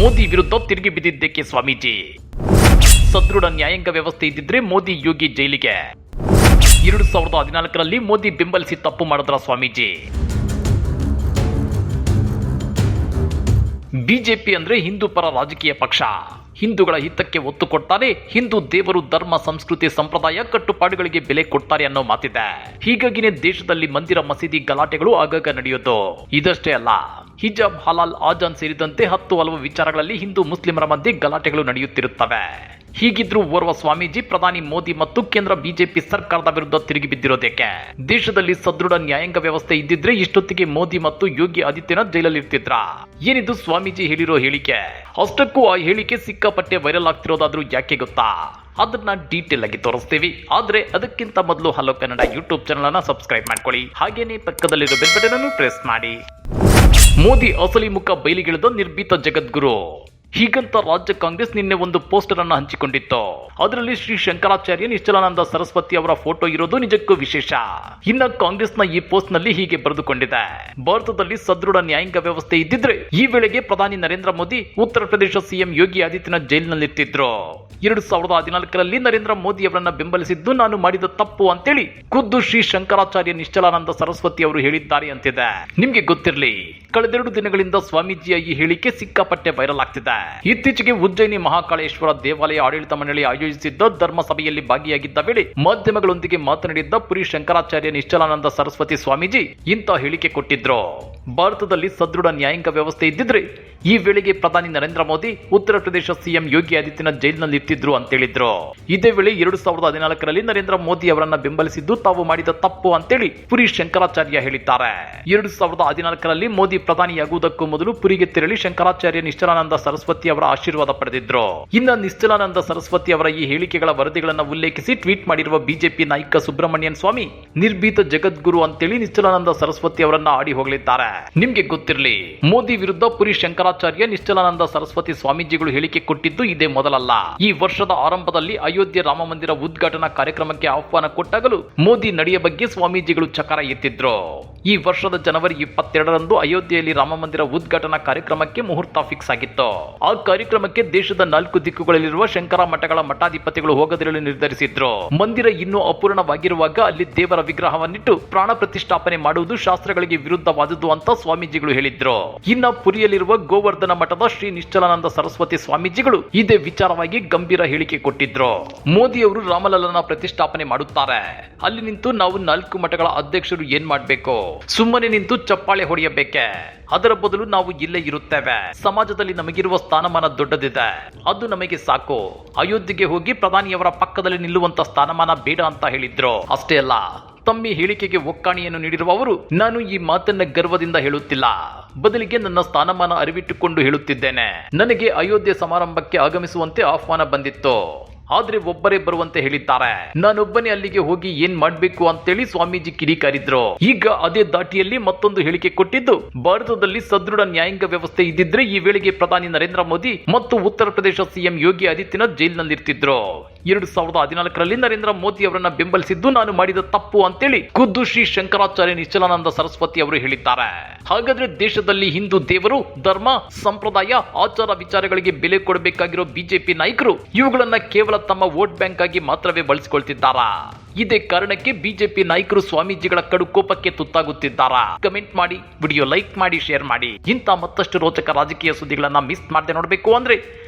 ಮೋದಿ ವಿರುದ್ಧ ತಿರುಗಿ ಬಿದ್ದಿದ್ದಕ್ಕೆ ಸ್ವಾಮೀಜಿ. ಸದೃಢ ನ್ಯಾಯಾಂಗ ವ್ಯವಸ್ಥೆ ಇದ್ದಿದ್ರೆ ಮೋದಿ ಯೋಗಿ ಜೈಲಿಗೆ. ಎರಡು ಸಾವಿರದ ಹದಿನಾಲ್ಕರಲ್ಲಿ ಮೋದಿ ಬೆಂಬಲಿಸಿ ತಪ್ಪು ಮಾಡಿದ್ರ ಸ್ವಾಮೀಜಿ. ಬಿಜೆಪಿ ಅಂದ್ರೆ ಹಿಂದೂ ಪರ ರಾಜಕೀಯ ಪಕ್ಷ. ಹಿಂದೂಗಳ ಹಿತಕ್ಕೆ ಒತ್ತು ಕೊಡ್ತಾರೆ ಹಿಂದೂ ದೇವರು ಧರ್ಮ, ಸಂಸ್ಕೃತಿ, ಸಂಪ್ರದಾಯ ಕಟ್ಟುಪಾಡುಗಳಿಗೆ ಬೆಲೆ ಕೊಡ್ತಾರೆ ಅನ್ನೋ ಮಾತಿದೆ. ಹೀಗಾಗಿನೇ ದೇಶದಲ್ಲಿ ಮಂದಿರ ಮಸೀದಿ ಗಲಾಟೆಗಳು ಆಗಾಗ ನಡೆಯೋದು ಇದಷ್ಟೇ ಅಲ್ಲ, ಹಿಜಾಬ್, ಹಲಾಲ್, ಆಜಾನ್ ಸೇರಿದಂತೆ ಹತ್ತು ಹಲವು ವಿಚಾರಗಳಲ್ಲಿ ಹಿಂದೂ ಮುಸ್ಲಿಮರ ಮಧ್ಯೆ ಗಲಾಟೆಗಳು ನಡೆಯುತ್ತಿರುತ್ತವೆ. ಹೀಗಿದ್ರೂ ಓರ್ವ ಸ್ವಾಮೀಜಿ, ಪ್ರಧಾನಿ ಮೋದಿ ಮತ್ತು ಕೇಂದ್ರ ಬಿಜೆಪಿ ಸರ್ಕಾರದ ವಿರುದ್ಧ ತಿರುಗಿ ಬಿದ್ದಿರೋದಕ್ಕೆ ದೇಶದಲ್ಲಿ ಸದೃಢ ನ್ಯಾಯಾಂಗ ವ್ಯವಸ್ಥೆ ಇದ್ದಿದ್ರೆ ಇಷ್ಟೊತ್ತಿಗೆ ಮೋದಿ ಮತ್ತು ಯೋಗಿ ಆದಿತ್ಯನಾಥ್ ಜೈಲಲ್ಲಿ ಇರ್ತಿದ್ರ? ಏನಿದು ಸ್ವಾಮೀಜಿ ಹೇಳಿರೋ ಹೇಳಿಕೆ? ಅಷ್ಟಕ್ಕೂ ಆ ಹೇಳಿಕೆ ಸಿಕ್ಕಾಪಟ್ಟೆ ವೈರಲ್ ಆಗ್ತಿರೋದಾದ್ರೂ ಯಾಕೆ ಗೊತ್ತಾ? ಅದನ್ನ ಡೀಟೇಲ್ ಆಗಿ ತೋರಿಸ್ತೀವಿ. ಆದ್ರೆ ಅದಕ್ಕಿಂತ ಮೊದಲು ಹಲೋ ಕನ್ನಡ ಯೂಟ್ಯೂಬ್ ಚಾನಲ್ ಅನ್ನ ಸಬ್ಸ್ಕ್ರೈಬ್ ಮಾಡ್ಕೊಳ್ಳಿ. ಹಾಗೇನೆ ಪಕ್ಕದಲ್ಲಿರೋ ಬೆಲ್ ಬಟನ್ ಅನ್ನು ಪ್ರೆಸ್ ಮಾಡಿ. ಮೋದಿ ಅಸಲಿ ಮುಖ ಬಯಲಿಗಿಳಿದ ನಿರ್ಭೀತ ಜಗದ್ಗುರು. ಹೀಗಂತ ರಾಜ್ಯ ಕಾಂಗ್ರೆಸ್ ನಿನ್ನೆ ಒಂದು ಪೋಸ್ಟರ್ ಅನ್ನು ಹಂಚಿಕೊಂಡಿತ್ತು. ಅದರಲ್ಲಿ ಶ್ರೀ ಶಂಕರಾಚಾರ್ಯ ನಿಶ್ಚಲಾನಂದ ಸರಸ್ವತಿ ಅವರ ಫೋಟೋ ಇರೋದು ನಿಜಕ್ಕೂ ವಿಶೇಷ. ಇನ್ನ ನ ಈ ಪೋಸ್ಟ್ನಲ್ಲಿ ಹೀಗೆ ಬರೆದುಕೊಂಡಿದೆ. ಭಾರತದಲ್ಲಿ ಸದೃಢ ನ್ಯಾಯಾಂಗ ವ್ಯವಸ್ಥೆ ಇದ್ದಿದ್ರೆ ಈ ವೇಳೆಗೆ ಪ್ರಧಾನಿ ನರೇಂದ್ರ ಮೋದಿ, ಉತ್ತರ ಪ್ರದೇಶ ಸಿಎಂ ಯೋಗಿ ಆದಿತ್ಯನಾಥ್ ಜೈಲಿನಲ್ಲಿರ್ತಿದ್ರು ಎರಡು ಸಾವಿರದ ಹದಿನಾಲ್ಕರಲ್ಲಿ ನರೇಂದ್ರ ಮೋದಿ ಅವರನ್ನ ಬೆಂಬಲಿಸಿದ್ದು ನಾನು ಮಾಡಿದ ತಪ್ಪು ಅಂತೇಳಿ ಖುದ್ದು ಶ್ರೀ ಶಂಕರಾಚಾರ್ಯ ನಿಶ್ಚಲಾನಂದ ಸರಸ್ವತಿ ಅವರು ಹೇಳಿದ್ದಾರೆ ಅಂತಿದೆ. ನಿಮ್ಗೆ ಗೊತ್ತಿರಲಿ, ಕಳೆದೆರಡು ದಿನಗಳಿಂದ ಸ್ವಾಮೀಜಿಯ ಈ ಹೇಳಿಕೆ ಸಿಕ್ಕಾಪಟ್ಟೆ ವೈರಲ್ ಆಗ್ತಿದೆ. ಇತ್ತೀಚೆಗೆ ಉಜ್ಜಯಿನಿ ಮಹಾಕಾಳೇಶ್ವರ ದೇವಾಲಯ ಆಡಳಿತ ಮಂಡಳಿ ಆಯೋಜಿಸಿದ್ದ ಧರ್ಮ ಸಭೆಯಲ್ಲಿ ಭಾಗಿಯಾಗಿದ್ದ ವೇಳೆ ಮಾಧ್ಯಮಗಳೊಂದಿಗೆ ಮಾತನಾಡಿದ್ದ ಪುರಿ ಶಂಕರಾಚಾರ್ಯ ನಿಶ್ಚಲಾನಂದ ಸರಸ್ವತಿ ಸ್ವಾಮೀಜಿ ಇಂತಹ ಹೇಳಿಕೆ ಕೊಟ್ಟಿದ್ರು. ಭಾರತದಲ್ಲಿ ಸದೃಢ ನ್ಯಾಯಾಂಗ ವ್ಯವಸ್ಥೆ ಇದ್ದಿದ್ರೆ ಈ ವೇಳೆಗೆ ಪ್ರಧಾನಿ ನರೇಂದ್ರ ಮೋದಿ, ಉತ್ತರ ಪ್ರದೇಶ ಸಿಎಂ ಯೋಗಿ ಆದಿತ್ಯನಾಥ್ ಜೈಲಿನಲ್ಲಿ ಇರ್ತಿದ್ರು ಅಂತ ಹೇಳಿದ್ರು. ಇದೇ ವೇಳೆ ಎರಡು ಸಾವಿರದ ಹದಿನಾಲ್ಕರಲ್ಲಿ ನರೇಂದ್ರ ಮೋದಿ ಅವರನ್ನ ಬೆಂಬಲಿಸಿದ್ದು ತಾವು ಮಾಡಿದ ತಪ್ಪು ಅಂತೇಳಿ ಪುರಿ ಶಂಕರಾಚಾರ್ಯ ಹೇಳಿದ್ದಾರೆ. ಎರಡು ಸಾವಿರದ ಹದಿನಾಲ್ಕರಲ್ಲಿ ಮೋದಿ ಪ್ರಧಾನಿಯಾಗುವುದಕ್ಕೂ ಮೊದಲು ಪುರಿಗೆ ತೆರಳಿ ಶಂಕರಾಚಾರ್ಯ ನಿಶ್ಚಲಾನಂದ ಸರಸ್ವತಿ ಅವರ ಆಶೀರ್ವಾದ ಪಡೆದಿದ್ರು? ಇನ್ನ ನಿಶ್ಚಲಾನಂದ ಸರಸ್ವತಿ ಅವರ ಈ ಹೇಳಿಕೆಗಳ ವರದಿಗಳನ್ನು ಉಲ್ಲೇಖಿಸಿ ಟ್ವೀಟ್ ಮಾಡಿರುವ ಬಿಜೆಪಿ ನಾಯಕ ಸುಬ್ರಹ್ಮಣ್ಯನ್ ಸ್ವಾಮಿ, ನಿರ್ಭೀತ ಜಗದ್ಗುರು ಅಂತೇಳಿ ನಿಶ್ಚಲಾನಂದ ಸರಸ್ವತಿ ಅವರನ್ನ ಆಡಿ ಹೋಗಲಿದ್ದಾರೆ. ನಿಮ್ಗೆ ಗೊತ್ತಿರಲಿ, ಮೋದಿ ವಿರುದ್ಧ ಪುರಿ ಶಂಕರಾಚಾರ್ಯ ನಿಶ್ಚಲಾನಂದ ಸರಸ್ವತಿ ಸ್ವಾಮೀಜಿಗಳು ಹೇಳಿಕೆ ಕೊಟ್ಟಿದ್ದು ಇದೇ ಮೊದಲಲ್ಲ. ಈ ವರ್ಷದ ಆರಂಭದಲ್ಲಿ ಅಯೋಧ್ಯೆ ರಾಮ ಮಂದಿರ ಉದ್ಘಾಟನಾ ಕಾರ್ಯಕ್ರಮಕ್ಕೆ ಆಹ್ವಾನ ಕೊಟ್ಟಾಗಲೂ ಮೋದಿ ನಡೆಯ ಬಗ್ಗೆ ಸ್ವಾಮೀಜಿಗಳು ಚಕಾರ ಎತ್ತಿದ್ರು. ಈ ವರ್ಷದ ಜನವರಿ ಇಪ್ಪತ್ತೆರಡರಂದು ಅಯೋಧ್ಯೆಯಲ್ಲಿ ರಾಮ ಮಂದಿರ ಉದ್ಘಾಟನಾ ಕಾರ್ಯಕ್ರಮಕ್ಕೆ ಮುಹೂರ್ತ ಫಿಕ್ಸ್ ಆಗಿತ್ತು. ಆ ಕಾರ್ಯಕ್ರಮಕ್ಕೆ ದೇಶದ ನಾಲ್ಕು ದಿಕ್ಕುಗಳಲ್ಲಿರುವ ಶಂಕರ ಮಠಗಳ ಮಠಾಧಿಪತಿಗಳು ಹೋಗದಿರಲು ನಿರ್ಧರಿಸಿದ್ರು. ಮಂದಿರ ಇನ್ನೂ ಅಪೂರ್ಣವಾಗಿರುವಾಗ ಅಲ್ಲಿ ದೇವರ ವಿಗ್ರಹವನ್ನಿಟ್ಟು ಪ್ರಾಣ ಪ್ರತಿಷ್ಠಾಪನೆ ಮಾಡುವುದು ಶಾಸ್ತ್ರಗಳಿಗೆ ವಿರುದ್ಧವಾದುದು ಅಂತ ಸ್ವಾಮೀಜಿಗಳು ಹೇಳಿದ್ರು. ಇನ್ನ ಪುರಿಯಲ್ಲಿರುವ ಗೋವರ್ಧನ ಮಠದ ಶ್ರೀ ನಿಶ್ಚಲಾನಂದ ಸರಸ್ವತಿ ಸ್ವಾಮೀಜಿಗಳು ಇದೇ ವಿಚಾರವಾಗಿ ಗಂಭೀರ ಹೇಳಿಕೆ ಕೊಟ್ಟಿದ್ರು. ಮೋದಿ ಅವರು ರಾಮಲಲ್ಲನ ಪ್ರತಿಷ್ಠಾಪನೆ ಮಾಡುತ್ತಾರೆ. ಅಲ್ಲಿ ನಿಂತು ನಾವು ನಾಲ್ಕು ಮಠಗಳ ಅಧ್ಯಕ್ಷರು ಏನ್ ಮಾಡಬೇಕು? ಸುಮ್ಮನೆ ನಿಂತು ಚಪ್ಪಾಳೆ ಹೊಡೆಯಬೇಕೆ? ಅದರ ಬದಲು ನಾವು ಇಲ್ಲೇ ಇರುತ್ತೇವೆ. ಸಮಾಜದಲ್ಲಿ ನಮಗಿರುವ ಸ್ಥಾನಮಾನ ದೊಡ್ಡದಿದೆ. ಅದು ನಮಗೆ ಸಾಕು. ಅಯೋಧ್ಯೆಗೆ ಹೋಗಿ ಪ್ರಧಾನಿಯವರ ಪಕ್ಕದಲ್ಲಿ ನಿಲ್ಲುವಂತ ಸ್ಥಾನಮಾನ ಬೇಡ ಅಂತ ಹೇಳಿದ್ರು. ಅಷ್ಟೇ ಅಲ್ಲ, ತಮ್ಮ ಹೇಳಿಕೆಗೆ ಒಕ್ಕಾಣಿಯನ್ನು ನೀಡಿರುವ ಅವರು ನಾನು ಈ ಮಾತನ್ನ ಗರ್ವದಿಂದ ಹೇಳುತ್ತಿಲ್ಲ. ಬದಲಿಗೆ ನನ್ನ ಸ್ಥಾನಮಾನ ಅರಿವಿಟ್ಟುಕೊಂಡು ಹೇಳುತ್ತಿದ್ದೇನೆ. ನನಗೆ ಅಯೋಧ್ಯೆ ಸಮಾರಂಭಕ್ಕೆ ಆಗಮಿಸುವಂತೆ ಆಹ್ವಾನ ಬಂದಿತ್ತು. ಆದ್ರೆ ಒಬ್ಬರೇ ಬರುವಂತೆ ಹೇಳಿದ್ದಾರೆ. ನಾನೊಬ್ಬನೇ ಅಲ್ಲಿಗೆ ಹೋಗಿ ಏನ್ ಮಾಡ್ಬೇಕು ಅಂತೇಳಿ ಸ್ವಾಮೀಜಿ ಕಿಡಿಕಾರಿದ್ರು. ಈಗ ಅದೇ ದಾಟಿಯಲ್ಲಿ ಮತ್ತೊಂದು ಹೇಳಿಕೆ ಕೊಟ್ಟಿದ್ದು. ಭಾರತದಲ್ಲಿ ಸದೃಢ ನ್ಯಾಯಾಂಗ ವ್ಯವಸ್ಥೆ ಇದ್ದಿದ್ರೆ ಈ ವೇಳೆಗೆ ಪ್ರಧಾನಿ ನರೇಂದ್ರ ಮೋದಿ ಮತ್ತು ಉತ್ತರ ಪ್ರದೇಶ ಸಿಎಂ ಯೋಗಿ ಆದಿತ್ಯನಾಥ್ ಜೈಲಿನಲ್ಲಿರ್ತಿದ್ರು. ಎರಡು ಸಾವಿರದ ಹದಿನಾಲ್ಕರಲ್ಲಿ ನರೇಂದ್ರ ಮೋದಿ ಅವರನ್ನ ಬೆಂಬಲಿಸಿದ್ದು ನಾನು ಮಾಡಿದ ತಪ್ಪು ಅಂತೇಳಿ ಖುದ್ದು ಶ್ರೀ ಶಂಕರಾಚಾರ್ಯ ನಿಶ್ಚಲಾನಂದ ಸರಸ್ವತಿ ಅವರು ಹೇಳಿದ್ದಾರೆ. ಹಾಗಾದ್ರೆ ದೇಶದಲ್ಲಿ ಹಿಂದೂ ದೇವರು, ಧರ್ಮ, ಸಂಪ್ರದಾಯ, ಆಚಾರ ವಿಚಾರಗಳಿಗೆ ಬೆಲೆ ಕೊಡಬೇಕಾಗಿರೋ ಬಿಜೆಪಿ ನಾಯಕರು ಇವುಗಳನ್ನ ಕೇವಲ ತಮ್ಮ ವೋಟ್ ಬ್ಯಾಂಕ್ ಆಗಿ ಮಾತ್ರವೇ ಬಳಸಿಕೊಳ್ತಿದ್ದಾರಾ? ಇದೇ ಕಾರಣಕ್ಕೆ ಬಿಜೆಪಿ ನಾಯಕರು ಸ್ವಾಮೀಜಿಗಳ ಕಡು ಕೋಪಕ್ಕೆ ತುತ್ತಾಗುತ್ತಿದ್ದಾರಾ? ಕಮೆಂಟ್ ಮಾಡಿ, ವಿಡಿಯೋ ಲೈಕ್ ಮಾಡಿ, ಶೇರ್ ಮಾಡಿ. ಇಂಥ ಮತ್ತಷ್ಟು ರೋಚಕ ರಾಜಕೀಯ ಸುದ್ದಿಗಳನ್ನ ಮಿಸ್ ಮಾಡದೆ ನೋಡಬೇಕು ಅಂದ್ರೆ